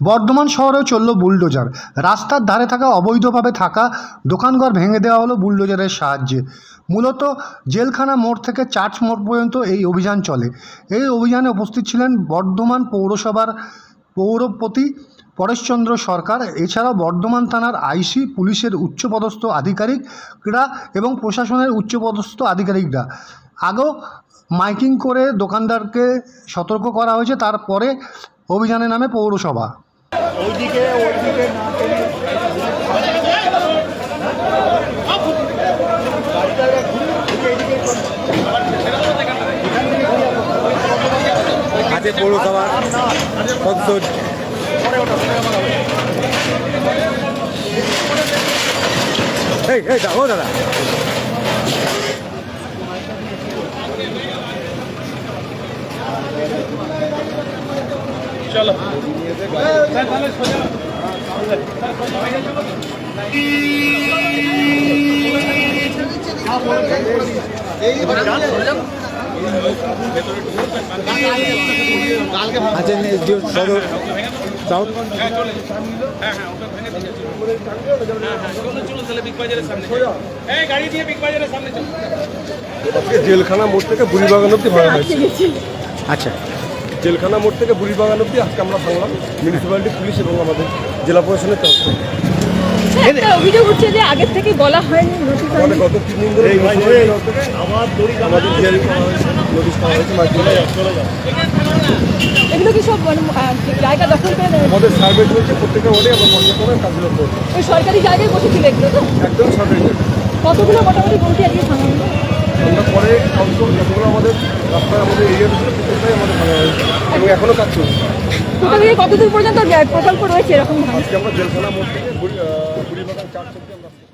বর্ধমান শহরেও চলল বুলডোজার। রাস্তার ধারে থাকা অবৈধভাবে থাকা দোকানঘর ভেঙে দেওয়া হলো বুলডোজারের সাহায্যে। মূলত জেলখানা মোড় থেকে চার্চ মোড় পর্যন্ত এই অভিযান চলে। এই অভিযানে উপস্থিত ছিলেন বর্ধমান পৌরসভার পৌরপতি পরেশচন্দ্র সরকার, এছাড়াও বর্ধমান থানার আইসি, পুলিশের উচ্চপদস্থ আধিকারিকরা এবং প্রশাসনের উচ্চপদস্থ আধিকারিকরা। আগেও মাইকিং করে দোকানদারকে সতর্ক করা হয়েছে, তারপরে অভিযানের নামে পৌরসভা। ওইদিকে ওইদিকে না। আছে পৌরসভার সদস্য এই এই দা ও দাদা আছেন এসডিও সদর সাউথ আজকে জেলখানা মোড় থেকে বুড়িবাগান অব্দি ভাঙা হয়েছে আচ্ছা। জেলখানা মোড় থেকে বুড়ি বুড়িবাগান অব্দি আজকে আমরা ভাঙলাম। মিউনিসিপ্যালিটি পুলিশ এবং আমাদের জেলা প্রশাসনের তরফ থেকে। একটা অভিযোগ হচ্ছে যে আগের থেকে বলা হয়নি মানে গত তিন দিন ধরে municipality তরফ থেকে আমাদের হিয়ারিং নোটিশ করা হয়েছে এগুলো কি সব মানে, জায়গা দখল করে নেয়? আমাদের সার্ভে চলছে প্রত্যেকটা ওয়ার্ডে আমরা পর্যায়ক্রমে কাজগুলো করব ওই সরকারি জায়গায় বসেছিল এগুলো তো? একদম সার্ভে কতগুলো মোটামুটি বলতে আজকে ভাঙা হলো? আমরা পরে কাউন্সিল যতগুলো আমাদের রাস্তায় আমাদের এরিয়া ছিল আমাদের ভাঙা হয়েছে এবং এখনও কাজ চলছে কোথা থেকে কতদূর পর্যন্ত প্রকল্প রয়েছে এরকম আজকে আমরা জেলখানা মোড় থেকে বুড়িবাগান চার চলছে আমরা